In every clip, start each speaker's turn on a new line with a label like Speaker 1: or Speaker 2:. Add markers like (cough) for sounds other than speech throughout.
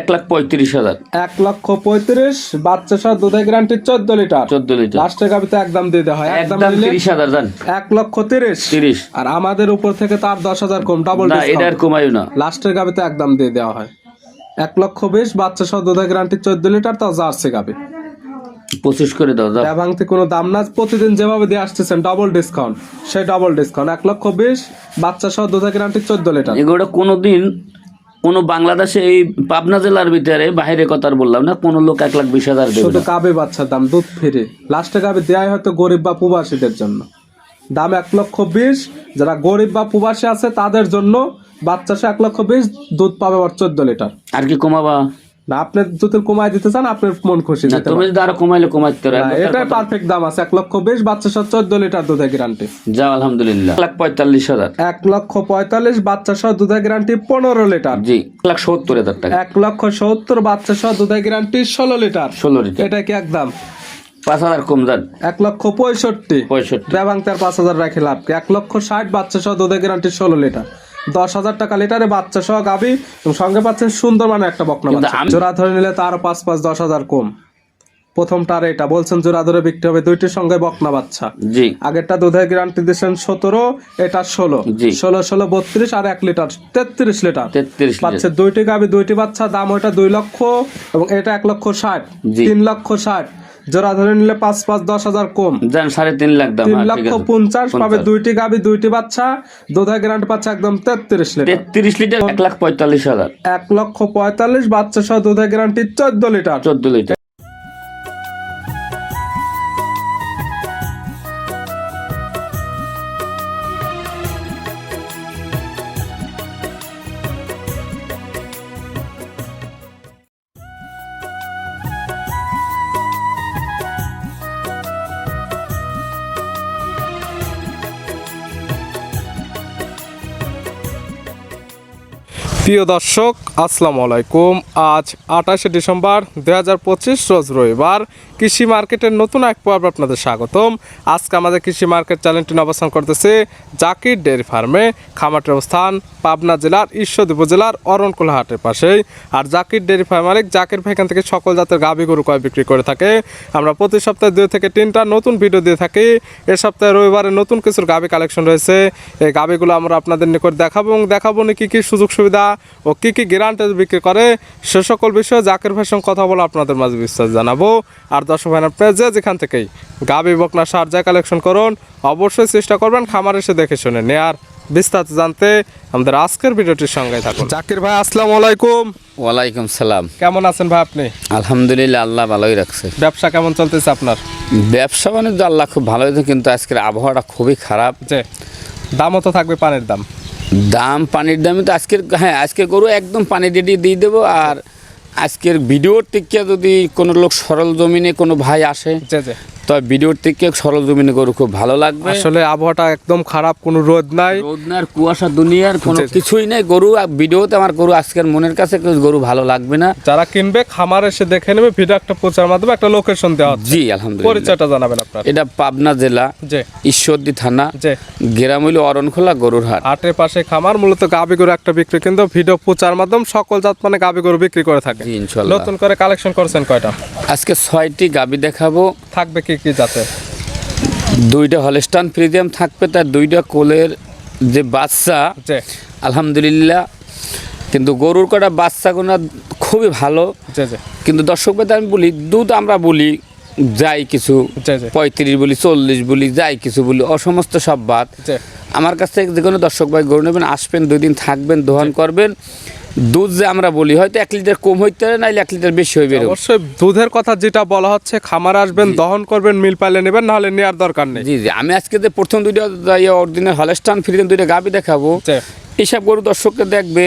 Speaker 1: এক লাখ পঁয়ত্রিশ হাজার।
Speaker 2: এক লক্ষ পঁয়ত্রিশ বাচ্চা সহ দুধের গ্যারান্টি চোদ্দ লিটার।
Speaker 1: চোদ্দ লিটার।
Speaker 2: লাস্টের গাবিতে একদম দিয়ে দেওয়া হয়। একদম
Speaker 1: তিরিশ হাজার
Speaker 2: এক লক্ষ তিরিশ।
Speaker 1: তিরিশ।
Speaker 2: আর আমাদের উপর থেকে তার দশ হাজার কম ডাবল
Speaker 1: না এটা আর কমাইও না।
Speaker 2: লাস্টের গাবিতে একদম দিয়ে দেওয়া হয়। এক লক্ষ বিশ বাচ্চা সহ দুধের গ্যারান্টি চোদ্দ লিটার তাও জার্সি গাবি।
Speaker 1: পঁচিশ করে দাও দাও
Speaker 2: ভাঙতে কোনো দাম না প্রতিদিন যেভাবে দিয়ে আসতেছেন ডাবল ডিসকাউন্ট সেই ডাবল ডিসকাউন্ট এক লক্ষ বিশ বাচ্চা সহ দুধের গ্যারান্টি চোদ্দ লিটার।
Speaker 1: এগুলো কোনোদিন কোনো বাংলাদেশে এই পাবনা জেলার ভিতরে বাইরে কথা বললাম না কোনো লোক এক লাখ বিশ হাজার দেবে
Speaker 2: শুধু। কাবে বাচ্চার দাম দুধ ফেরে। লাস্টে কাবে দেয় হয়তো গরিব বা প্রবাসীদের জন্য। দাম এক লক্ষ বিশ যারা গরিব বা প্রবাসী আছে তাদের জন্য বাচ্চা সে এক লক্ষ বিশ দুধ পাবে আবার চোদ্দ লিটার।
Speaker 1: আর কি কমাবা?
Speaker 2: না আপনি যদি কমাই দিতে চান আপনার মন খুশি
Speaker 1: না তুমি যদি আরও কমাইলে কমাইতে পারো।
Speaker 2: এটাই পারফেক্ট দাম আছে এক লক্ষ বিশ বাচ্চা সহ চোদ্দ লিটার দুধের গ্যারান্টি
Speaker 1: যাও আলহামদুলিল্লাহ। লাখ পঁয়তাল্লিশ হাজার।
Speaker 2: এক লক্ষ পঁয়তাল্লিশ বাচ্চা সহ দুধের গ্যারান্টি পনেরো লিটার।
Speaker 1: জি এক লাখ সত্তর হাজার টাকা।
Speaker 2: এক লক্ষ সত্তর বাচ্চা সহ দুধের গ্যারান্টি ষোলো লিটার।
Speaker 1: ষোলো লিটার।
Speaker 2: এটা কি একদম
Speaker 1: পাঁচ হাজার কম যান
Speaker 2: এক লক্ষ পঁয়ষট্টি।
Speaker 1: পঁয়ষট্টি।
Speaker 2: দেবাং তার পাঁচ হাজার রাখে লাভ এক লক্ষ ষাট বাচ্চা সহ দুধের গ্যারান্টি ষোলো লিটার। দশ হাজার টাকা লিটারে বাচ্চা সহ গাবি এবং সঙ্গে পাচ্ছেন সুন্দর মানে একটা বকনা বাচ্চা। জোড়া ধরে নিলে তার পাঁচ পাঁচ দশ হাজার কম। প্রথমটার এটা। বলছেন জোড়া ধরে বিক্রি হবে দুইটির সঙ্গে বকনা বাচ্চা।
Speaker 1: জি।
Speaker 2: আগেরটা দুধের গ্যারান্টি দিচ্ছেন সতেরো এটা ষোলো। ষোলো ষোলো বত্রিশ আর এক লিটার তেত্রিশ লিটার।
Speaker 1: তেত্রিশ
Speaker 2: পাচ্ছে দুইটি গাবি দুইটি বাচ্চা দাম ওইটা দুই লক্ষ এবং এটা এক লক্ষ ষাট তিন লক্ষ ষাট। জোড়া ধরে নিলে পাঁচ পাঁচ দশ হাজার কম।
Speaker 1: যান সাড়ে তিন লাখ দাম
Speaker 2: তিন
Speaker 1: হ্যাঁ,
Speaker 2: লক্ষ পঞ্চাশ পাবে দুইটি গাবি দুইটি বাচ্চা। দুধের গ্রান্ট পাচ্ছে একদম তেত্রিশ লিটার।
Speaker 1: তেত্রিশ লিটার এক লাখ পঁয়তাল্লিশ হাজার।
Speaker 2: এক লক্ষ পঁয়তাল্লিশ বাচ্চা সহ দুধের গ্রান্টি চোদ্দ লিটার।
Speaker 1: চোদ্দ লিটার।
Speaker 2: প্রিয় দর্শক, আসসালামু আলাইকুম। আজ আঠাশে ডিসেম্বর দু হাজার পঁচিশ, রোজ রবিবার। কৃষি মার্কেটের নতুন এক পর্ব আপনাদের স্বাগতম। আজকে আমাদের কৃষি মার্কেট চ্যানেলটি অবস্থান করতেছে জাকির ডেয়ারি ফার্মে। খামাটের অবস্থান পাবনা জেলার, ঈশ্বরদী উপজেলার অরণকুলা হাটের পাশেই। আর জাকির ডেয়ারি ফার্ম মালিক, জাকির ভাই এখান থেকে সকল জাতের গাভী গরু কয় বিক্রি করে থাকে। আমরা প্রতি সপ্তাহে দুই থেকে তিনটা নতুন ভিডিও দিয়ে থাকি। এ সপ্তাহে রবিবারে নতুন কিছুর গাভী কালেকশন রয়েছে। এই গাভীগুলো আমরা আপনাদের নিকট দেখাবো এবং দেখাবো না কী কী সুযোগ সুবিধা ও কী কী গ্যারান্টি বিক্রি করে। সে সকল বিষয়ে জাকির ভাইয়ের সঙ্গে কথা বলে আপনাদের মাঝে বিশ্বাস জানাব। আর দর্শক ভাই আপনারা যে যেখান থেকেই গাভী বকনা সার যা কালেকশন করুন, অবশ্যই চেষ্টা করবেন খামার এসে দেখে শুনে নেয়ার। বিস্তারিত জানতে আমাদের আজকের ভিডিওটির সঙ্গে থাকুন। জাকির ভাই আসসালামু আলাইকুম।
Speaker 1: ওয়ালাইকুম সালাম।
Speaker 2: কেমন আছেন ভাই আপনি?
Speaker 1: আলহামদুলিল্লাহ আল্লাহ ভালোই রাখছে।
Speaker 2: ব্যবসা কেমন চলতেছে আপনার?
Speaker 1: ব্যবসা বাণিজ্য আল্লাহ খুব ভালো হয়েছে কিন্তু আজকের আবহাওয়াটা খুবই খারাপ।
Speaker 2: যে দামও তো থাকবে পানির দাম।
Speaker 1: দাম পানির দামে তো আজকের হ্যাঁ আজকে গরু একদম পানি দিয়ে দিয়ে দেবো আর আজকের ভিডিওর থেকে যদি কোনো লোক সরল জমিনে কোনো ভাই আসে তবে ভিডিওর থেকে সরল জমিনে গরু খুব ভালো লাগবে।
Speaker 2: আসলে আবহাওয়াটা একদম খারাপ কোনো রোদ নাই।
Speaker 1: রোদ না আর কুয়াশা দুনিয়ার কোনো
Speaker 2: জি, জি।
Speaker 1: কিছুই নেই। গরু ভিডিওতে আমার গরু আজকের মনের কাছে গরু ভালো লাগবে না।
Speaker 2: যারা কিনবে খামার এসে দেখে নেবে ভিডিও একটা প্রচার মাধ্যমে একটা লোকেশন দেওয়া
Speaker 1: জি আলহামদুলিল্লাহ।
Speaker 2: পরিচয়টা জানাবেন আপনার।
Speaker 1: এটা পাবনা জেলা
Speaker 2: যে
Speaker 1: ঈশ্বরদী থানা গ্রাম হইল অরণখোলা গরুর হাট
Speaker 2: হাটের পাশে খামার মূলত গাবি গরু একটা বিক্রি কিন্তু ভিডিও প্রচার মাধ্যম সকল জাত মানে গাবি গরু বিক্রি করে থাকে।
Speaker 1: জি ইনশাল্লাহ
Speaker 2: নতুন করে কালেকশন করছেন কয়টা?
Speaker 1: আজকে ছয়টি গাবি দেখাবো।
Speaker 2: থাকবে কি কি কি জাতের?
Speaker 1: দুইটা হলস্টান ফ্রিজিয়াম থাকবে তার দুইটা কোলের যে বাচ্চা আলহামদুলিল্লাহ কিন্তু গরুর কটা বাচ্চা বাচ্চাগুলো খুবই ভালো। কিন্তু দর্শক ভাইদের আমি বলি দুধ আমরা বলি যাই কিছু পঁয়ত্রিশ বলি চল্লিশ বলি যাই কিছু বলি অসমস্ত সব বাদ। আমার কাছ থেকে যে কোনো দর্শক ভাই গরু নেবেন আসবেন দুই দিন থাকবেন দোহন করবেন। দুধ যে আমরা বলি হয়তো এক লিটার কম হইতে পারে নাইলে এক লিটার বেশি হইবে।
Speaker 2: অবশ্যই দুধের কথা যেটা বলা হচ্ছে খামার আসবেন দহন করবেন মিল পাইলে নেবেন নাহলে নেওয়ার দরকার নেই।
Speaker 1: জি জি। আমি আজকে যে প্রথম দুইটা অরিজিনাল হলস্টান ফ্রিজেন দুইটা গাবি দেখাবো। এইসব গরু দর্শককে দেখবে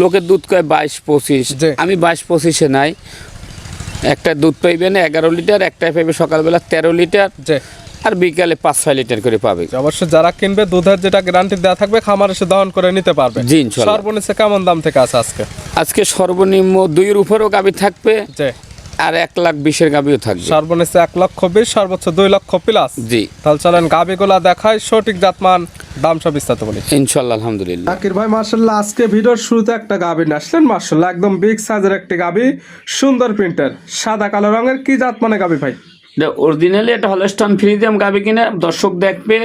Speaker 1: লোকের দুধ কয় বাইশ পঁচিশ। আমি বাইশ পঁচিশে নাই। একটা দুধ পাইবেন এগারো লিটার একটাই পাইবে সকালবেলা তেরো লিটার। আর বিকালে পাঁচ ছয় লিটার করে পাবে।
Speaker 2: অবশ্যই যারা কিনবে দুধের যেটা গ্যারান্টি দেওয়া থাকবে খামার এসে দহন করে নিতে পারবে।
Speaker 1: জি, ইনশাল্লাহ।
Speaker 2: সর্বনিচে কেমন দাম থেকে আছে আজকে?
Speaker 1: আজকে সর্বনিম্ন দুইয়ের উপরেও গাবি থাকবে আর এক লাখ বিশের গাবিও থাকবে।
Speaker 2: সর্বনিম্ন এক লক্ষ বিশ সর্বোচ্চ দুই লক্ষ প্লাস
Speaker 1: জি।
Speaker 2: তাহলে চলেন গাবিগুলা দেখায় সঠিক জাতমান দাম সব বিস্তারিত বলি।
Speaker 1: ইনশাল্লাহ আলহামদুলিল্লাহ।
Speaker 2: জাকির ভাই মার্শাল্লাহ আজকে ভিডিওর শুরুতে একটা গাবি নিয়ে আসলেন। মার্শাল্লাহ একদম বিগ সাইজের একটি গাবি সুন্দর প্রিন্টার সাদা কালো রঙের। কি জাত মানে গাবি ভাই?
Speaker 1: অরিজিনালি এটা হলস্টন ফ্রিজিয়াম গাবে কিনা দর্শক দেখবে।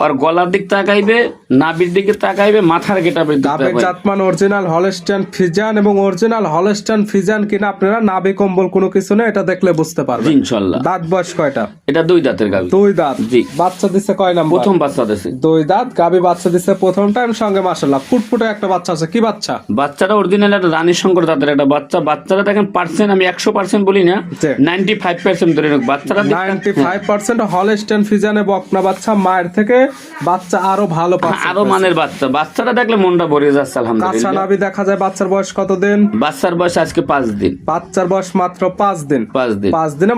Speaker 1: আর গলার দিক তাকাইবে নাবির দিকে তাকাইবে মাথার গেটাপের দিকে
Speaker 2: গাবের। জাতমান অরিজিনাল হলস্টাইন ফিজান এবং অরিজিনাল হলস্টাইন ফিজান কিনা আপনারা নাবি কম্বল কোনো কিছু নেই এটা দেখলে বুঝতে পারবেন।
Speaker 1: ইনশাল্লাহ।
Speaker 2: দাঁত বয়স কয়টা?
Speaker 1: এটা দুই দাঁতের গাবি
Speaker 2: দুই দাঁত।
Speaker 1: জি।
Speaker 2: বাচ্চা দিছে কয় নাম্বার?
Speaker 1: প্রথম বাচ্চা দেশে
Speaker 2: দুই দাঁত গাবি বাচ্চা দিছে প্রথম টাইম সঙ্গে মাশাল্লাহ ফুটফুটে একটা বাচ্চা আছে কি বাচ্চা?
Speaker 1: বাচ্চাটা অরিজিনাল একটা রানী শঙ্কর দাঁতের একটা বাচ্চা। বাচ্চাটা দেখেন পার্সেন্ট আমি একশো পার্সেন্ট বলি না
Speaker 2: জি।
Speaker 1: নাইনটি ফাইভ পার্সেন্ট ধরে রাখ। বাচ্চাটা দেখতে-
Speaker 2: নাইনটি ফাইভ পার্সেন্ট হলস্টাইন ফিজানে বকনা বাচ্চা মায়ের থেকে বাচ্চা আরও ভালো পাচ্ছে।
Speaker 1: আরও মানের বাচ্চা। বাচ্চাটা দেখলে মনটা ভরে যাচ্ছে
Speaker 2: কাঁচা
Speaker 1: আলহামদুলিল্লাহ
Speaker 2: নাবি দেখা যায় বাচ্চার বয়স কত দিন
Speaker 1: বাচ্চার বয়স আজকে দিন।
Speaker 2: বাচ্চার বয়স মাত্র দিন।
Speaker 1: দিন।
Speaker 2: দিনে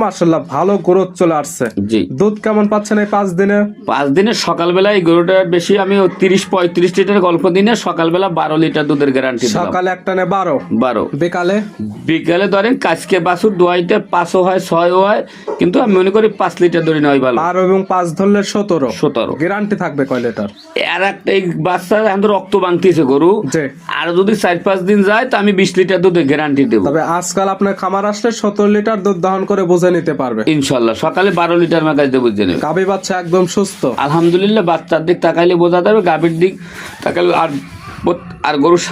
Speaker 2: ভালো গ্রোথ চলে আসছে।
Speaker 1: জি।
Speaker 2: দুধ কেমন পাচ্ছেন এই দিনে?
Speaker 1: পাঁচ দিনের সকালবেলায় গরুটা বেশি আমি তিরিশ পঁয়ত্রিশ লিটার গল্প দিনে সকালবেলা বারো লিটার দুধের গ্যারান্টি দিলাম।
Speaker 2: সকালে একটা নে বারো।
Speaker 1: বারো।
Speaker 2: বিকালে?
Speaker 1: বিকালে ধরেন কাজকে বাছুর দোয়াইতে পাঁচও হয় ছয়ও হয় কিন্তু আমি মনে করি পাঁচ লিটার ধরে নয় ভালো।
Speaker 2: বারো এবং পাঁচ ধরলে সতেরো।
Speaker 1: সতেরো।
Speaker 2: গ্যারান্টি থাকবে কয় লিটার?
Speaker 1: আর একটা এই বাচ্চা এখন রক্ত বাংতিছে গরু। আর যদি চার পাঁচ দিন যায় তো আমি বিশ লিটার দুধে গ্যারান্টি দেবো।
Speaker 2: তবে আজকাল আপনার খামার আসলে সতেরো লিটার দুধ দহন করে বুঝে নিতে পারবে।
Speaker 1: ইনশাল্লাহ সকালে বারো লিটার মাকাজ দিয়ে বুঝে নেবে।
Speaker 2: গাভী বাচ্চা একদম সুস্থ।
Speaker 1: আলহামদুলিল্লাহ বাচ্চার দিক তাকাইলে বোঝা যাবে গাভীর দিক তাকাইলে আর আর গরুর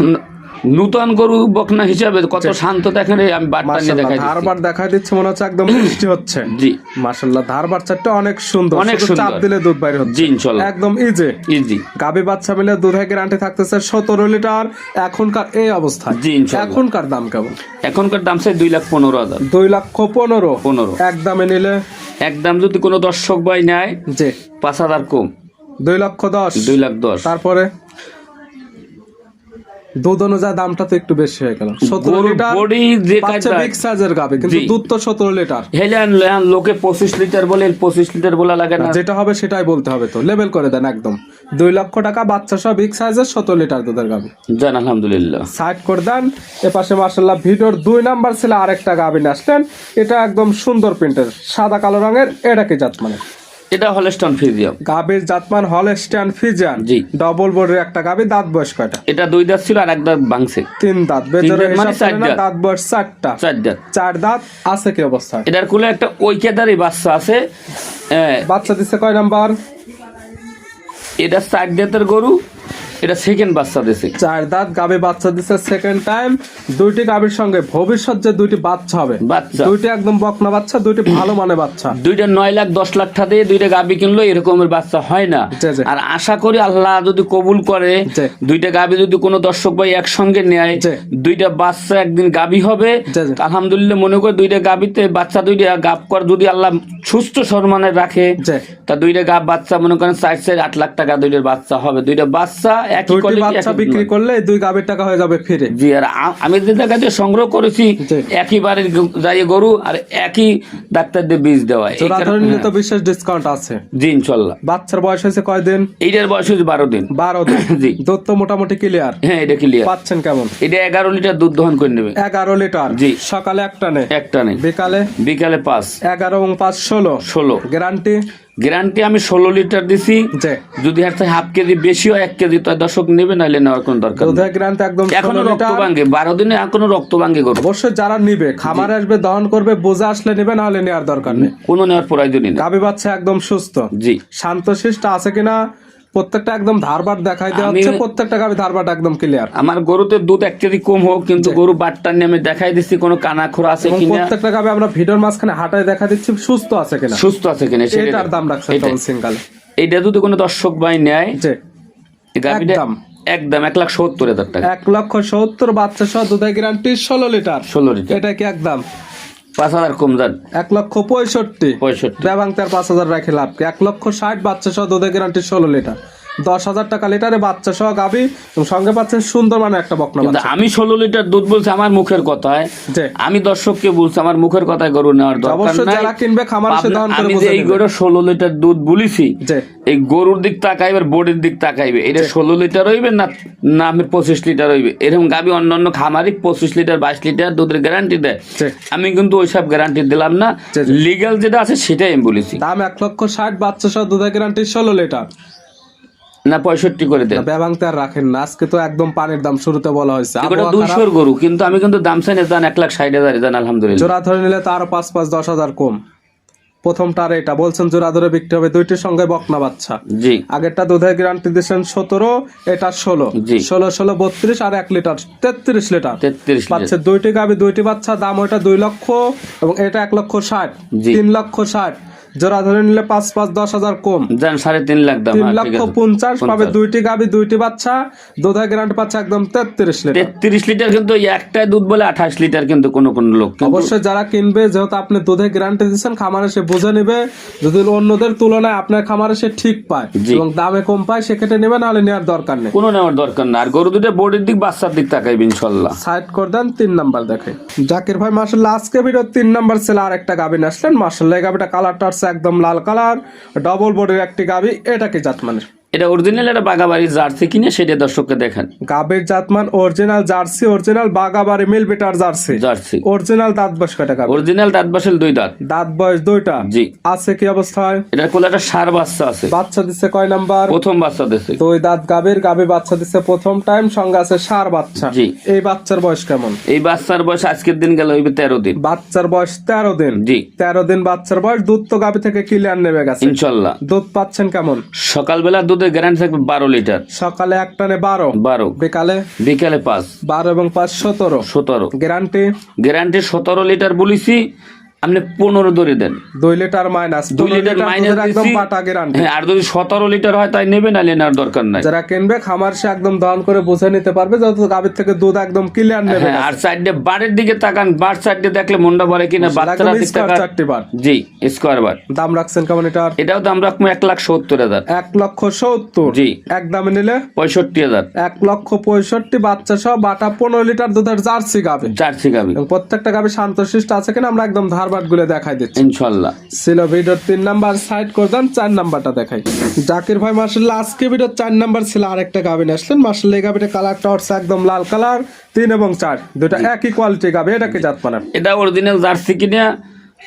Speaker 1: নূতন গরু বকনা হিসাবে কত শান্ত দেখেন আমি বার্তা নিয়ে দেখাই দিচ্ছি।
Speaker 2: ধারবার দেখাই দিচ্ছে মনে হচ্ছে একদম বৃষ্টি হচ্ছে।
Speaker 1: জি।
Speaker 2: মাশাল্লাহ ধার বাচ্চাটা অনেক সুন্দর
Speaker 1: অনেক
Speaker 2: চাপ। দিলে দুধ বাইরে হচ্ছে।
Speaker 1: জি ইনশাল্লাহ
Speaker 2: একদম ইজি
Speaker 1: ইজি
Speaker 2: গাবে বাচ্চা মিলে দুধের গ্যারান্টি থাকতেছে সতেরো লিটার এখনকার এই অবস্থা
Speaker 1: জি, ইনশাল্লাহ।
Speaker 2: এখনকার দাম কেমন?
Speaker 1: এখনকার দাম চাই দুই লাখ পনেরো হাজার।
Speaker 2: দুই লক্ষ পনেরো।
Speaker 1: পনেরো।
Speaker 2: এক দামে নিলে?
Speaker 1: একদম যদি কোনো দর্শক ভাই নেয় পাঁচ হাজার কম।
Speaker 2: দুই লক্ষ দশ।
Speaker 1: দুই লাখ দশ।
Speaker 2: তারপরে? দুধ অনুযায়ী দামটা তো একটু বেশি হয়ে গেল। সতেরো লিটার
Speaker 1: বডি যে
Speaker 2: বাচ্চা বিগ সাইজের গাবে কিন্তু দুধ তো সতেরো লিটার।
Speaker 1: হেলেন লেহান লোকে পঁচিশ লিটার বলে পঁচিশ লিটার বলা লাগে না।
Speaker 2: যেটা হবে সেটাই বলতে হবে তো। লেবেল করে দেন একদম। দুই লক্ষ টাকা বাচ্চা সব বিগ সাইজের সতেরো লিটার দুধের গাবে
Speaker 1: জান আলহামদুলিল্লাহ।
Speaker 2: সাইড করে দেন। এপাশে মার্শাল্লাহ ভিডিওর দুই নাম্বার ছিল আরেকটা গাভিন আসলেন। এটা একদম সুন্দর প্রিন্টের সাদা কালো রঙের এটা কি জাত মানে।
Speaker 1: এটা হলস্টন ফিজিয়াম
Speaker 2: গাভীর জাতমান হলস্টন ফিজিয়াম
Speaker 1: জি।
Speaker 2: ডবল বোর্ডের একটা গাভী দাঁত বয়স কয়টা?
Speaker 1: এটা দুই দাঁত ছিল আর এক দাঁত ভাঙছে।
Speaker 2: তিন দাঁত।
Speaker 1: ভেতরে মানে চার দাঁত।
Speaker 2: দাঁত বয়স চারটা।
Speaker 1: চার দাঁত।
Speaker 2: চার দাঁত আছে কি অবস্থা
Speaker 1: এটার কোলে একটা ঐক্যদারি বাচ্চা আছে
Speaker 2: বাচ্চা দিচ্ছে কয় নাম্বার?
Speaker 1: এটা চার দাঁতের গরু। এটা সেকেন্ড বাচ্চা দিছে
Speaker 2: চার দাঁত গাভী বাচ্চা দিচ্ছে সেকেন্ড টাইম দুইটি গাভীর সঙ্গে ভবিষ্যৎ যে দুইটি বাচ্চা হবে
Speaker 1: বাচ্চা
Speaker 2: দুইটি একদম বকনা বাচ্চা দুইটি ভালো মানে বাচ্চা
Speaker 1: দুইটা নয় লাখ দশ লাখ টাকা দিয়ে দুইটা গাবি কিনলো এরকমের বাচ্চা হয় না। আর আশা করি আল্লাহ যদি কবুল করে। দুইটা গাবি যদি কোনো দর্শক ভাই একসঙ্গে নেয়। দুইটা বাচ্চা একদিন গাবি হবে। আলহামদুলিল্লাহ মনে করি দুইটা গাবিতে বাচ্চা দুইটা গাব কর যদি আল্লাহ সুস্থ সম্মানে রাখে। তা দুইটা গাব বাচ্চা মনে করেন চার চার আট লাখ টাকা দুইটার বাচ্চা হবে দুইটা বাচ্চা একই
Speaker 2: বাচ্চা বিক্রি করলে দুই গাভীর টাকা হয়ে যাবে ফিরে।
Speaker 1: জি আর আমি যে জায়গাতে সংগ্রহ করেছি একই বাড়ির যাই গরু আর একই ডাক্তার দিয়ে বীজ দেওয়া।
Speaker 2: তো বিশেষ ডিসকাউন্ট আছে।
Speaker 1: জি ইনশাল্লাহ।
Speaker 2: বাচ্চার বয়স হয়েছে কয়দিন
Speaker 1: এইটার বয়স হচ্ছে বারো দিন।
Speaker 2: বারো দিন। (coughs)
Speaker 1: জি।
Speaker 2: দুধ তো মোটামুটি ক্লিয়ার
Speaker 1: হ্যাঁ এটা ক্লিয়ার
Speaker 2: পাচ্ছেন কেমন?
Speaker 1: এটা এগারো লিটার দুধ দহন করে নেবে।
Speaker 2: এগারো লিটার।
Speaker 1: জি।
Speaker 2: সকালে একটা নে।
Speaker 1: একটা নেই
Speaker 2: বিকালে?
Speaker 1: বিকালে পাঁচ।
Speaker 2: এগারো এবং পাঁচ ষোলো।
Speaker 1: ষোলো।
Speaker 2: গ্যারান্টি
Speaker 1: গ্যারান্টি আমি ষোলো লিটার দিছি। যদি আর হাফ কেজি বেশি হয় এক কেজি তো দর্শক নেবে নাহলে নেওয়ার কোনো দরকার।
Speaker 2: দুধের গ্যারান্টি একদম এখনও
Speaker 1: রক্ত ভাঙ্গে বারো দিনে এখনও রক্ত ভাঙ্গে করবে
Speaker 2: অবশ্যই যারা নিবে খামারে আসবে দহন করবে বোঝা আসলে নেবে নাহলে নেওয়ার দরকার নেই।
Speaker 1: কোনো নেওয়ার প্রয়োজনই নেই।
Speaker 2: গাভী বাচ্চা একদম সুস্থ।
Speaker 1: জি।
Speaker 2: শান্ত শিষ্ট আছে কিনা প্রত্যেকটা একদম ধারবার দেখাই দেওয়া হচ্ছে প্রত্যেকটা গাভী একদম ক্লিয়ার
Speaker 1: আমার গরুতে দুধ এক কেজি কম হোক কিন্তু গরু বাটটা নিয়ে আমি দেখাই দিচ্ছি কোনো কানা খোরা আছে কিনা।
Speaker 2: প্রত্যেকটা গাভী আমরা ভিডিওর মাঝখানে হাঁটায় দেখা দিচ্ছি সুস্থ আছে কিনা।
Speaker 1: সুস্থ আছে কিনা সেটা
Speaker 2: এটার দাম রাখছে সিঙ্গালে।
Speaker 1: এইটা যদি কোনো দর্শক ভাই নেয় গাভীটা
Speaker 2: একদম।
Speaker 1: একদম এক লাখ সত্তর হাজার টাকা।
Speaker 2: এক লক্ষ সত্তর বাচ্চা সহ দুধের গ্যারান্টি ষোলো লিটার।
Speaker 1: ষোলো লিটার।
Speaker 2: এটা কি একদম?
Speaker 1: পাঁচ হাজার কম যান।
Speaker 2: এক লক্ষ পঁয়ষট্টি।
Speaker 1: পঁয়ষট্টি।
Speaker 2: ব্যাবাং তার পাঁচ হাজার রাখে লাভ এক লক্ষ ষাট বাচ্চা সহ দুধের গ্যারান্টি ষোলো লিটার দশ হাজার টাকা লিটারে বাচ্চা সহ গাবি সঙ্গে পাচ্ছেন সুন্দর মানে একটা বকনা
Speaker 1: আমি ষোলো লিটার দুধ বলছি আমার মুখের কথায়। আমি দর্শককে বলছি আমার মুখের কথায় গরু নেওয়ার দরকার নাই।
Speaker 2: যারা কিনবে খামারে সে
Speaker 1: পাবনা-
Speaker 2: করে
Speaker 1: আমি যে এই গরু ষোলো লিটার দুধ বলেছি এই গরুর দিক তাকাইবে আর বডির দিক তাকাইবে। এটা ষোলো লিটার হইবে না না আমি পঁচিশ লিটার হইবে? এরকম গাবি অন্য অন্য খামারি পঁচিশ লিটার বাইশ লিটার দুধের গ্যারান্টি দেয়। আমি কিন্তু ওইসব গ্যারান্টি দিলাম না। লিগ্যাল যেটা আছে সেটাই আমি বলেছি।
Speaker 2: দাম এক লক্ষ ষাট বাচ্চা সহ দুধের গ্যারান্টি ষোলো লিটার।
Speaker 1: না পঁয়ষট্টি করে দেন।
Speaker 2: ব্যবাংতে আর রাখেন না। আজকে তো একদম পানির দাম শুরুতে বলা হয়েছে।
Speaker 1: এগুলো দুইশোর গরু কিন্তু আমি কিন্তু দাম চাই না দান এক লাখ ষাট হাজার দান আলহামদুলিল্লাহ।
Speaker 2: জোড়া ধরে নিলে তার পাঁচ পাঁচ দশ হাজার কম। প্রথমটার এটা। বলছেন জোড়া ধরে বিক্রি হবে দুইটির সঙ্গে বকনা বাচ্চা।
Speaker 1: জি।
Speaker 2: আগেরটা দুধের গ্যারান্টি দিচ্ছেন সতেরো এটা ষোলো।
Speaker 1: জি।
Speaker 2: ষোলো ষোলো বত্রিশ আর এক লিটার তেত্রিশ লিটার।
Speaker 1: তেত্রিশ
Speaker 2: পাচ্ছে দুইটি গাবি দুইটি বাচ্চা দাম ওইটা দুই লক্ষ এবং এটা এক লক্ষ ষাট। তিন লক্ষ ষাট। জোড়া ধরে নিলে পাঁচ পাঁচ দশ হাজার কম।
Speaker 1: দেন সাড়ে তিন লাখ দাম
Speaker 2: তিন
Speaker 1: হ্যাঁ,
Speaker 2: লক্ষ পঞ্চাশ পাবে দুইটি গাবি দুইটি বাচ্চা দুধের গ্যারান্টি পাচ্ছে একদম তেত্রিশ লিটার।
Speaker 1: তেত্রিশ লিটার কিন্তু একটাই দুধ বলে আঠাশ লিটার কিন্তু কোন কোন লোক
Speaker 2: অবশ্যই যারা কিনবে যেহেতু আপনি দুধের গ্যারান্টি দিচ্ছেন খামারে সে বুঝে নেবে। যদি অন্যদের তুলনায় আপনার খামারে সে ঠিক পায়। এবং দামে কম পায় সেক্ষেত্রে নেবে নাহলে নেওয়ার দরকার নেই।
Speaker 1: কোনো নেওয়ার দরকার না। আর গরু দুটো বডির দিক বাচ্চার দিক তাকাইবে ইনশাল্লাহ।
Speaker 2: সাইড করে দেন তিন নাম্বার দেখে। জাকির ভাই মার্শাল্লাহ আজকে ভিডিও তিন নাম্বার ছেলে আর একটা গাবিন আসলেন। মার্শাল্লাহ এই গাবিটা কালারটা একদম লাল কালার ডবল বডির একটি গাবি এটা কি জাতমানের।
Speaker 1: এটা অরিজিনাল একটা বাগাবাড়ি জার্সি কিনে সেটা দর্শককে দেখেন।
Speaker 2: গাবির জাতমান অরিজিনাল জার্সি অরিজিনাল বাগাবাড়ি মিল বিটার জার্সি।
Speaker 1: জার্সি।
Speaker 2: অরিজিনাল দাঁত বয়স কয়টা গাবি?
Speaker 1: অরিজিনাল দাঁত বাসেল দুই দাঁত।
Speaker 2: দাঁত বয়স দুইটা?
Speaker 1: জি।
Speaker 2: আছে কি অবস্থায়?
Speaker 1: এটার কোলে একটা সার বাচ্চা আছে।
Speaker 2: বাচ্চা দিচ্ছে কয় নাম্বার?
Speaker 1: প্রথম বাচ্চা দেশে
Speaker 2: দুই দাঁত গাবির গাবি বাচ্চা দিচ্ছে প্রথম টাইম সঙ্গে আছে সার বাচ্চা।
Speaker 1: জি।
Speaker 2: এই বাচ্চার বয়স কেমন?
Speaker 1: এই বাচ্চার বয়স আজকের দিন গেল হইবে তেরো দিন।
Speaker 2: বাচ্চার বয়স তেরো দিন।
Speaker 1: জি।
Speaker 2: তেরো দিন বাচ্চার বয়স দুধ তো গাবি থেকে ক্লিয়ার নেবে গেছে।
Speaker 1: ইনশাল্লাহ।
Speaker 2: দুধ পাচ্ছেন কেমন?
Speaker 1: সকালবেলা দুধের গ্যারান্টি থাকবে বারো লিটার।
Speaker 2: সকালে এক টানে বারো।
Speaker 1: বারো।
Speaker 2: বিকালে?
Speaker 1: বিকালে পাঁচ।
Speaker 2: বারো এবং পাঁচ সতেরো।
Speaker 1: সতেরো।
Speaker 2: গ্যারান্টি
Speaker 1: গ্যারান্টি সতেরো লিটার বলেছি। আপনি পনেরো ধরে দেন।
Speaker 2: দুই লিটার মাইনাস
Speaker 1: দুই লিটার মাইনাস
Speaker 2: একদম পাটা
Speaker 1: হ্যাঁ আর যদি সতেরো লিটার হয় তাই নেবে না নেওয়ার দরকার নাই।
Speaker 2: যারা কিনবে খামার সে একদম দহন করে বুঝে নিতে পারবে যত গাবির থেকে দুধ একদম ক্লিয়ার নেবে
Speaker 1: হ্যাঁ আর সাইডে বাড়ির দিকে তাকান বার সাইডে দেখলে কিনা বাচ্চারা দিক
Speaker 2: চারটি বার।
Speaker 1: জি স্কোয়ার বার।
Speaker 2: দাম রাখছেন কেমন এটার
Speaker 1: এটাও দাম রাখব এক লাখ সত্তর হাজার।
Speaker 2: এক লক্ষ সত্তর।
Speaker 1: জি।
Speaker 2: এক দামে নিলে?
Speaker 1: পঁয়ষট্টি হাজার।
Speaker 2: এক লক্ষ পঁয়ষট্টি বাচ্চা সহ বাটা পনেরো লিটার দুধের জার্সি গাবে
Speaker 1: চারশি গাবি
Speaker 2: প্রত্যেকটা গাবে শান্তশিষ্ট আছে কিনা আমরা একদম ধারবাট গুলো দেখাই দিচ্ছি।
Speaker 1: ইনশাল্লাহ
Speaker 2: ছিল ভিডিওর তিন নাম্বার সাইড করে দেন চার নাম্বারটা দেখাই। জাকির ভাই মার্শাল্লাহ আজকে ভিডিওর চার নাম্বার ছিল আরেকটা গাবিন আসলেন। মার্শাল্লাহ এই গাবিটা কালারটা হচ্ছে একদম লাল কালার তিন এবং চার দুটা একই কোয়ালিটি গাবে এটাকে জাত মানার
Speaker 1: এটা অরিজিনাল জার্সি কিনে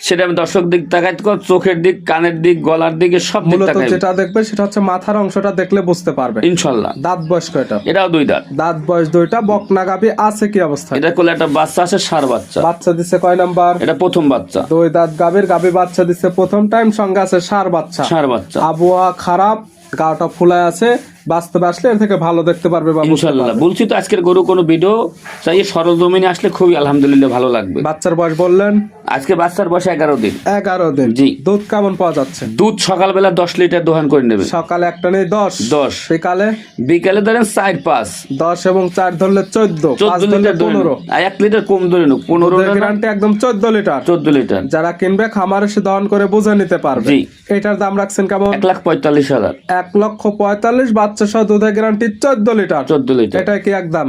Speaker 1: সেটা আমি দর্শক দিক তাকাইতে চোখের দিক কানের দিক গলার দিকে সব দিক
Speaker 2: মূলত
Speaker 1: তাকাই
Speaker 2: যেটা দেখবে সেটা হচ্ছে মাথার অংশটা দেখলে বুঝতে পারবে।
Speaker 1: ইনশাল্লাহ।
Speaker 2: দাঁত বয়স কয়টা?
Speaker 1: এটাও দুই দাঁত।
Speaker 2: দাঁত বয়স দুইটা বকনা গাবি আছে কি অবস্থা?
Speaker 1: এটা করলে একটা বাচ্চা আছে সার বাচ্চা।
Speaker 2: বাচ্চা দিচ্ছে কয় নাম্বার?
Speaker 1: এটা প্রথম বাচ্চা।
Speaker 2: দুই দাঁত গাবির গাবি বাচ্চা দিচ্ছে প্রথম। টাইম সঙ্গে আছে সার বাচ্চা।
Speaker 1: সার বাচ্চা।
Speaker 2: আবহাওয়া খারাপ গাটা ফুলায় আছে বাস্তবে আসলে এর থেকে ভালো দেখতে পারবে বা পারবে।
Speaker 1: বলছি তো আজকের গরু কোনো ভিডিও চাই সরল জমিনে আসলে খুবই আলহামদুলিল্লাহ ভালো লাগবে।
Speaker 2: বাচ্চার বয়স বললেন?
Speaker 1: আজকে বাচ্চার বয়স এগারো দিন।
Speaker 2: এগারো দিন।
Speaker 1: জি।
Speaker 2: দুধ কেমন পাওয়া যাচ্ছে?
Speaker 1: দুধ সকালবেলা দশ লিটার দোকান করে নেবে।
Speaker 2: সকালে একটা নেই দশ।
Speaker 1: দশ।
Speaker 2: বিকালে?
Speaker 1: বিকালে ধরেন চার পাঁচ।
Speaker 2: দশ এবং চার ধরলে চোদ্দ
Speaker 1: চোদ্দ
Speaker 2: ধরলে
Speaker 1: লিটার
Speaker 2: পনেরো।
Speaker 1: এক লিটার কম ধরে নেব পনেরো
Speaker 2: গ্যারান্টি একদম চোদ্দ লিটার।
Speaker 1: চোদ্দ লিটার।
Speaker 2: যারা কিনবে খামারে সে দহন করে বুঝে নিতে পারবে।
Speaker 1: জি।
Speaker 2: এটার দাম রাখছেন কেমন?
Speaker 1: এক লাখ পঁয়তাল্লিশ হাজার।
Speaker 2: এক লক্ষ পঁয়তাল্লিশ বাচ্চা সহ দুধের গ্যারান্টি চোদ্দ লিটার।
Speaker 1: চোদ্দ লিটার।
Speaker 2: এটা কি একদম?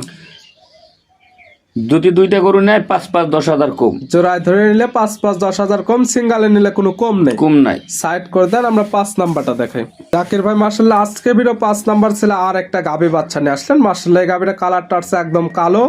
Speaker 1: যদি দুইটা গরু নেয় পাঁচ পাঁচ দশ হাজার কম।
Speaker 2: জোড়ায় ধরে নিলে পাঁচ পাঁচ দশ হাজার কম সিঙ্গালে নিলে কোনো কম নেই।
Speaker 1: কম নাই।
Speaker 2: সাইড করে দেন আমরা পাঁচ নাম্বারটা দেখাই। জাকির ভাই মার্শাল্লাহ আজকে ভিডিও পাঁচ নাম্বার ছিল আর একটা গাভী বাচ্চা নিয়ে আসলেন। মার্শাল্লাহ এই গাভীটা কালারটা আসছে একদম কালো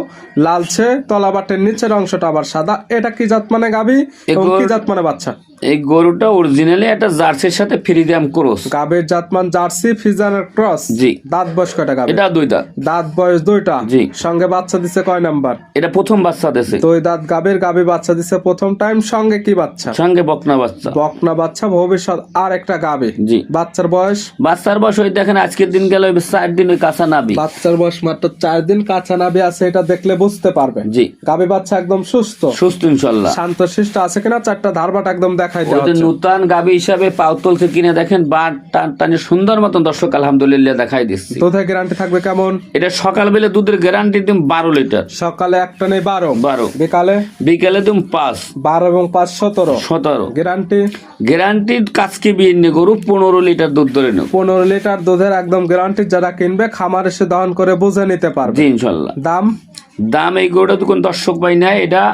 Speaker 2: লালছে তলাবাটের নিচের অংশটা আবার সাদা। এটা কি জাত মানে গাভী এবং কি জাত মানে বাচ্চা?
Speaker 1: এই গরুটা অরিজিনালি একটা জার্সির সাথে ফ্রিডাম ক্রস।
Speaker 2: গাভীর জাতমান জার্সি ফিজানের ক্রস।
Speaker 1: জি।
Speaker 2: দাঁত বয়স কয়টা গাভী
Speaker 1: এটা দুই দাঁত
Speaker 2: দাঁত বয়স দুইটা।
Speaker 1: জি।
Speaker 2: সঙ্গে বাচ্চা দিছে কয় নাম্বার?
Speaker 1: এটা প্রথম বাচ্চা দেশে
Speaker 2: দুই দাঁত গাভীর গাভী বাচ্চা দিছে প্রথম টাইম সঙ্গে কি বাচ্চা?
Speaker 1: সঙ্গে বকনা বাচ্চা।
Speaker 2: বকনা বাচ্চা ভবিষ্যৎ আর একটা গাভী।
Speaker 1: জি।
Speaker 2: বাচ্চার বয়স?
Speaker 1: বাচ্চার বয়স ওই দেখেন আজকের দিন গেল চার দিন ওই কাঁচা নাবি
Speaker 2: বাচ্চার বয়স মাত্র চার দিন কাঁচা নাবি আছে এটা দেখলে বুঝতে পারবে
Speaker 1: জি।
Speaker 2: গাভী বাচ্চা একদম সুস্থ।
Speaker 1: সুস্থ ইনশাল্লাহ।
Speaker 2: শান্ত শিষ্ট আছে কিনা চারটা ধারবাট একদম দেখাই দেওয়া।
Speaker 1: নূতন গাবি হিসাবে পাও তুলছে কিনে দেখেন বা টান টানে সুন্দর মতন দর্শক আলহামদুলিল্লাহ দেখাই দিচ্ছি।
Speaker 2: দুধের গ্যারান্টি থাকবে কেমন?
Speaker 1: এটা সকাল সকালবেলা দুধের গ্যারান্টি দিন বারো লিটার।
Speaker 2: সকালে একটা নেই বারো।
Speaker 1: বারো।
Speaker 2: বিকালে?
Speaker 1: বিকেলে তুমি পাঁচ।
Speaker 2: বারো এবং পাঁচ সতেরো।
Speaker 1: সতেরো।
Speaker 2: গ্যারান্টি?
Speaker 1: গ্যারান্টিড কাজকে বিয়ে নিয়ে গরু পনেরো লিটার দুধ ধরে নেব।
Speaker 2: পনেরো লিটার দুধের একদম গ্যারান্টি যারা কিনবে খামার এসে দহন করে বুঝে নিতে পারবে।
Speaker 1: ইনশাল্লাহ।
Speaker 2: দাম?
Speaker 1: দাম এই গরুটা তো কোন দর্শক পাই না এটা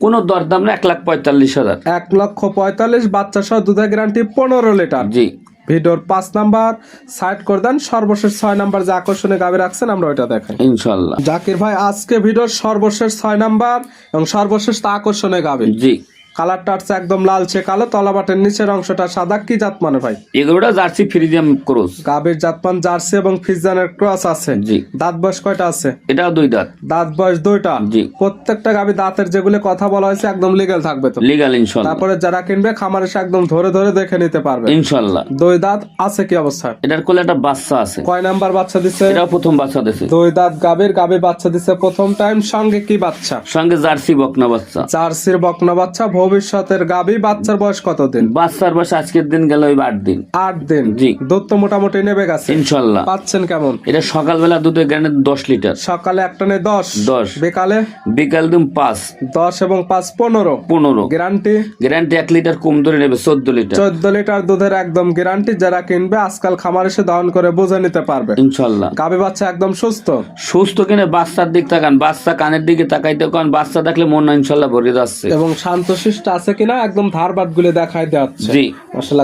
Speaker 1: কোনো দরদাম না এক লাখ পঁয়তাল্লিশ হাজার।
Speaker 2: এক লক্ষ পঁয়তাল্লিশ বাচ্চা সহ দুধের গ্যারান্টি পনেরো লিটার।
Speaker 1: জি।
Speaker 2: ভিডিওর পাঁচ নাম্বার সাইড করে দেন সর্বশেষ ছয় নাম্বার যে আকর্ষণীয় গাবি রাখছেন আমরা ওইটা দেখাই।
Speaker 1: ইনশাল্লাহ।
Speaker 2: জাকির ভাই আজকে ভিডিওর সর্বশেষ ছয় নাম্বার এবং সর্বশেষ তা আকর্ষণীয় গাবি
Speaker 1: জি।
Speaker 2: কালারটা হচ্ছে একদম লালচে কালো। তলাবাটের নিচের অংশটা সাদা। কি জাত মানে ভাই?
Speaker 1: এই গরুটা জার্সি ফ্রিজিয়াম ক্রোস।
Speaker 2: গাবির জাতমান জার্সি এবং ফিজানের ক্রস আছে।
Speaker 1: জি।
Speaker 2: দাঁত বয়স কয়টা আছে?
Speaker 1: এটাও দুই দাঁত।
Speaker 2: দাঁত বয়স দুইটা।
Speaker 1: জি।
Speaker 2: প্রত্যেকটা গাবি দাঁতের যেগুলো কথা বলা হয়েছে একদম লিগেল থাকবে তো।
Speaker 1: লিগাল ইনশাল্লাহ।
Speaker 2: তারপরে যারা কিনবে খামার এসে একদম ধরে ধরে দেখে নিতে পারবে।
Speaker 1: ইনশাল্লাহ।
Speaker 2: দুই দাঁত আছে কি অবস্থা?
Speaker 1: এটার কোলে একটা বাচ্চা আছে।
Speaker 2: কয় নাম্বার বাচ্চা দিছে?
Speaker 1: এটা প্রথম বাচ্চা দিছে।
Speaker 2: দুই দাঁত গাবির গাবি বাচ্চা দিছে প্রথম টাইম সঙ্গে কি বাচ্চা?
Speaker 1: সঙ্গে জার্সি বকনা বাচ্চা।
Speaker 2: জার্সির বকনা বাচ্চা ভবিষ্যতের গাবি বাচ্চার বয়স কতদিন?
Speaker 1: বাচ্চার বয়স আজকের দিন গেল ওই আট দিন।
Speaker 2: আট দিন?
Speaker 1: জি।
Speaker 2: দুধ তো মোটামুটি নেবে গেছে?
Speaker 1: ইনশাল্লাহ।
Speaker 2: পাচ্ছেন কেমন?
Speaker 1: এটা সকালবেলা দুধের গ্যারান্টি দশ লিটার।
Speaker 2: সকালে একটা নেই দশ?
Speaker 1: দশ।
Speaker 2: বিকালে?
Speaker 1: বিকাল দিন পাঁচ।
Speaker 2: দশ এবং পাঁচ পনেরো?
Speaker 1: পনেরো।
Speaker 2: গ্যারান্টি?
Speaker 1: গ্যারান্টি এক লিটার কম ধরে নেবে চোদ্দ লিটার।
Speaker 2: চোদ্দ লিটার দুধের একদম গ্যারান্টি যারা কিনবে আজকাল খামার এসে দহন করে বুঝে নিতে পারবে।
Speaker 1: ইনশাল্লাহ।
Speaker 2: গাবি বাচ্চা একদম সুস্থ।
Speaker 1: সুস্থ কিনে বাচ্চার দিক তাকান বাচ্চা কানের দিকে তাকাইতে কারণ বাচ্চা দেখলে মন ইনশাল্লাহ ভরে যাচ্ছে।
Speaker 2: এবং শান্তশিষ্ট আছে কিনা একদম ধারবাটগুলো দেখাই দেওয়াচ্ছে।
Speaker 1: জি।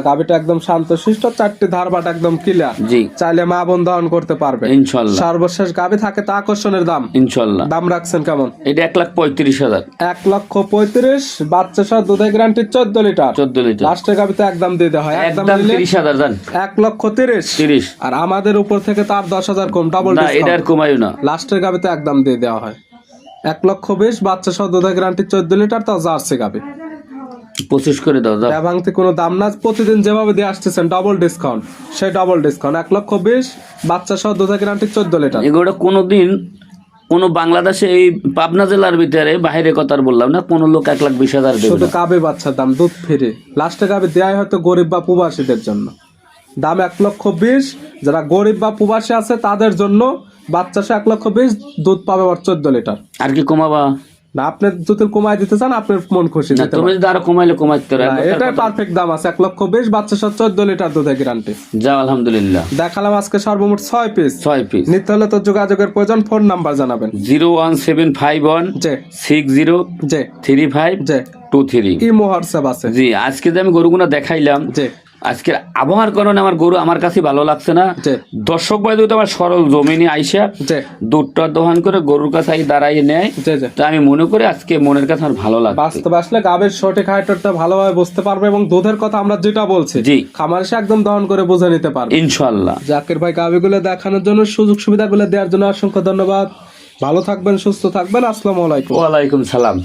Speaker 2: গাবিটা একদম শান্তশিষ্ট চারটি ধারবাট একদম ক্লিয়ার
Speaker 1: জি।
Speaker 2: চাইলে মা বোন দহন করতে পারবে।
Speaker 1: ইনশাল্লাহ।
Speaker 2: সর্বশেষ গাবি থাকে তা আকর্ষণের দাম?
Speaker 1: ইনশাল্লাহ।
Speaker 2: দাম রাখছেন কেমন?
Speaker 1: এটা এক লাখ পঁয়ত্রিশ হাজার।
Speaker 2: এক লক্ষ পঁয়ত্রিশ বাচ্চা সহ দুধের গ্যারান্টি চোদ্দ লিটার।
Speaker 1: চোদ্দ লিটার।
Speaker 2: লাস্টের গাবিতে একদম দিয়ে দেওয়া হয়। একদম
Speaker 1: তিরিশ হাজার জান।
Speaker 2: এক লক্ষ তিরিশ।
Speaker 1: তিরিশ।
Speaker 2: আর আমাদের উপর থেকে তার দশ হাজার কম ডাবল
Speaker 1: না এটা আর না।
Speaker 2: লাস্টের গাবিতে একদম দিয়ে দেওয়া হয়। এক লক্ষ বিশ বাচ্চা সহ দুধের গ্যারান্টি চোদ্দ লিটার তাও জার্সি গাবি
Speaker 1: পঁচিশ করে দাও দাও।
Speaker 2: ভাঙতে কোনো দাম না। প্রতিদিন যেভাবে দিয়ে আসতেছেন ডবল ডিসকাউন্ট সেই ডবল ডিসকাউন্ট এক লক্ষ বিশ বাচ্চা সহ দুধের গ্যারান্টি চোদ্দ লিটার
Speaker 1: এগুলো কোনোদিন কোনো বাংলাদেশে এই পাবনা জেলার ভিতরে বাইরে কথা আর বললাম না কোনো লোক এক লাখ বিশ হাজার
Speaker 2: শুধু কাবে বাচ্চার দাম দুধ ফিরে। লাস্টে কাবে দেয় হয়তো গরিব বা প্রবাসীদের জন্য। দাম এক লক্ষ বিশ যারা গরিব বা প্রবাসী আছে তাদের জন্য বাচ্চা সহ এক লক্ষ বিশ দুধ পাবে আবার চোদ্দ লিটার
Speaker 1: আর কি কমাবা?
Speaker 2: না আপনি যদি কমাই দিতে চান আপনার মন খুশি
Speaker 1: না তুমি যদি আরও কমাইলে কমাইতে পারো।
Speaker 2: এটাই পারফেক্ট দাম আছে এক লক্ষ বিশ বাচ্চা সহ চোদ্দ লিটার দুধের গ্যারান্টি
Speaker 1: আলহামদুলিল্লাহ।
Speaker 2: দেখালাম আজকে সর্বমোট ছয় পিস
Speaker 1: ছয় পিস
Speaker 2: নিতে হলে তো যোগাযোগের প্রয়োজন ফোন নাম্বার জানাবেন।
Speaker 1: Zero one seven five one
Speaker 2: যে
Speaker 1: সিক্স জিরো
Speaker 2: যে
Speaker 1: থ্রি ফাইভ
Speaker 2: যে
Speaker 1: টু থ্রি।
Speaker 2: ইমো হোয়াটসঅ্যাপ আছে।
Speaker 1: জি আজকে যে আমি গরুগুনা দেখাইলাম
Speaker 2: যে
Speaker 1: আজকের আবহাওয়ার কারণে আমার গরু আমার কাছে ভালো লাগছে না। দর্শক ভাই তো আমার সরল জমিনে আইসা দুধটা দোহান করে গরুর কাছে আই দাঁড়াইয়ে নেয়। তা আমি মনে করি আজকে মনের কাছে আমার ভালো লাগছে।
Speaker 2: বাস্তবে আসলে গাবের সঠিক হাইটটা ভালোভাবে বুঝতে পারবে এবং দুধের কথা আমরা যেটা বলছি
Speaker 1: জি।
Speaker 2: খামার এসে একদম দহন করে বুঝে নিতে পারবে।
Speaker 1: ইনশাল্লাহ
Speaker 2: জাকির ভাই গাবিগুলো দেখানোর জন্য সুযোগ সুবিধাগুলো দেওয়ার জন্য অসংখ্য ধন্যবাদ। ভালো থাকবেন সুস্থ থাকবেন। আসসালামু আলাইকুম।
Speaker 1: ওয়ালাইকুম সালাম।